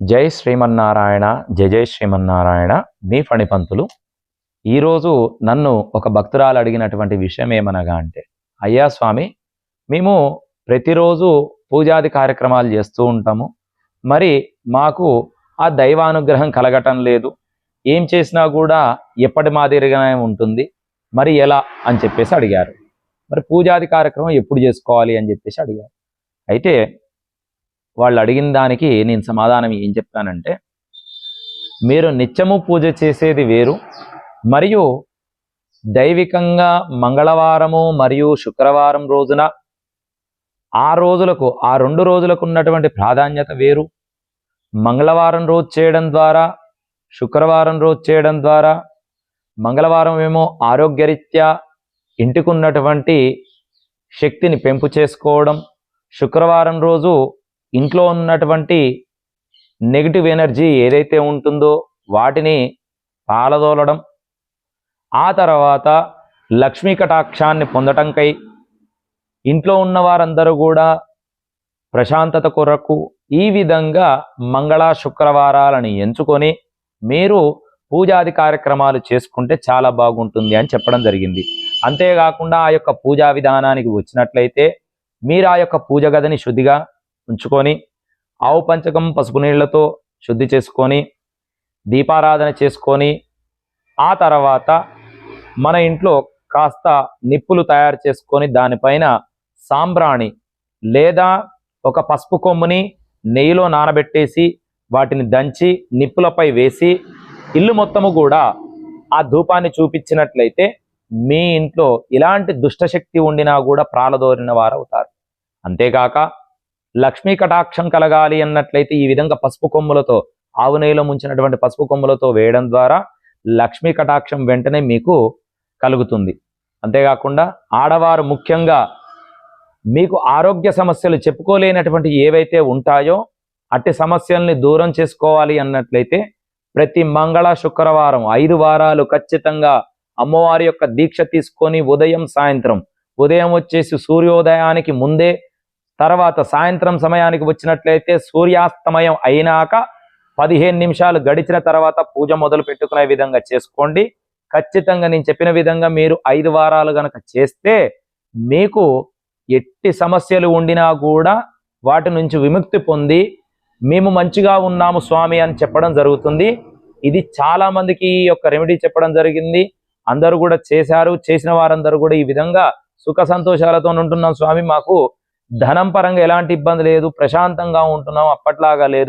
జై శ్రీమన్నారాయణ జయ జయ శ్రీమన్నారాయణ మీ ఫణిపంతులు. ఈరోజు నన్ను ఒక భక్తురాలు అడిగినటువంటి విషయం ఏమనగా అంటే అయ్యా స్వామి మేము ప్రతిరోజు పూజాది కార్యక్రమాలు చేస్తూ ఉంటాము. మరి మాకు ఆ దైవానుగ్రహం కలగటం లేదు. ఏం చేసినా కూడా ఎప్పటి మాదిరిగానే ఉంటుంది. మరి ఎలా అని చెప్పేసి అడిగారు. మరి పూజాది కార్యక్రమం ఎప్పుడు చేసుకోవాలి అని చెప్పేసి అడిగారు. అయితే వాళ్ళు అడిగిన దానికి నేను సమాధానం ఏం చెప్తానంటే మీరు నిత్యము పూజ చేసేది వేరు మరియు దైవికంగా మంగళవారము మరియు శుక్రవారం రోజున ఆ రోజులకు ఆ రెండు రోజులకు ఉన్నటువంటి ప్రాధాన్యత వేరు. మంగళవారం రోజు చేయడం ద్వారా శుక్రవారం రోజు చేయడం ద్వారా మంగళవారం ఏమో ఆరోగ్యరీత్యా ఇంటికి ఉన్నటువంటి శక్తిని పెంపు చేసుకోవడం శుక్రవారం రోజు ఇంట్లో ఉన్నటువంటి నెగిటివ్ ఎనర్జీ ఏదైతే ఉంటుందో వాటిని పాలదోలడం ఆ తర్వాత లక్ష్మీ కటాక్షాన్ని పొందటంకై ఇంట్లో ఉన్న వారందరూ కూడా ప్రశాంతత కొరకు ఈ విధంగా మంగళ శుక్రవారాలను ఎంచుకొని మీరు పూజాది కార్యక్రమాలు చేసుకుంటే చాలా బాగుంటుంది అని చెప్పడం జరిగింది. అంతేకాకుండా ఆ యొక్క పూజా విధానానికి వచ్చినట్లయితే మీరు ఆ యొక్క పూజ గదిని శుద్ధిగా ఉంచుకొని ఆవు పంచకం పసుపు నీళ్ళతో శుద్ధి చేసుకొని దీపారాధన చేసుకొని ఆ తర్వాత మన ఇంట్లో కాస్త నిప్పులు తయారు చేసుకొని దానిపైన సాంబ్రాణి లేదా ఒక పసుపు కొమ్ముని నెయ్యిలో నానబెట్టేసి వాటిని దంచి నిప్పులపై వేసి ఇల్లు మొత్తము కూడా ఆ ధూపాన్ని చూపించినట్లయితే మీ ఇంట్లో ఇలాంటి దుష్టశక్తి ఉండినా కూడా ప్రాలదోరిన వారు అవుతారు అంతేకాక లక్ష్మీ కటాక్షం కలగాలి అన్నట్లయితే ఈ విధంగా పసుపు కొమ్ములతో ఆవు నెయ్యిలో ముంచినటువంటి పసుపు కొమ్ములతో వేయడం ద్వారా లక్ష్మీ కటాక్షం వెంటనే మీకు కలుగుతుంది. అంతేకాకుండా ఆడవారు ముఖ్యంగా మీకు ఆరోగ్య సమస్యలు చెప్పుకోలేనటువంటి ఏవైతే ఉంటాయో అట్టి సమస్యల్ని దూరం చేసుకోవాలి అన్నట్లయితే ప్రతి మంగళ శుక్రవారం ఐదు వారాలు ఖచ్చితంగా అమ్మవారి యొక్క దీక్ష తీసుకొని ఉదయం సాయంత్రం ఉదయం వచ్చేసి సూర్యోదయానికి ముందే తర్వాత సాయంత్రం సమయానికి వచ్చినట్లయితే సూర్యాస్తమయం అయినాక పదిహేను నిమిషాలు గడిచిన తర్వాత పూజ మొదలు పెట్టుకునే విధంగా చేసుకోండి. ఖచ్చితంగా నేను చెప్పిన విధంగా మీరు ఐదు వారాలు గనక చేస్తే మీకు ఎట్టి సమస్యలు ఉండినా కూడా వాటి నుంచి విముక్తి పొంది మేము మంచిగా ఉన్నాము స్వామి అని చెప్పడం జరుగుతుంది. ఇది చాలా మందికి ఈ యొక్క రెమెడీ చెప్పడం జరిగింది. అందరూ కూడా చేశారు చేసిన వారందరూ కూడా ఈ విధంగా సుఖ సంతోషాలతో ఉంటున్నాం స్వామి. మాకు ధనం పరంగా ఎలాంటి ఇబ్బంది లేదు ప్రశాంతంగా ఉంటున్నాం అప్పట్లాగా లేదు.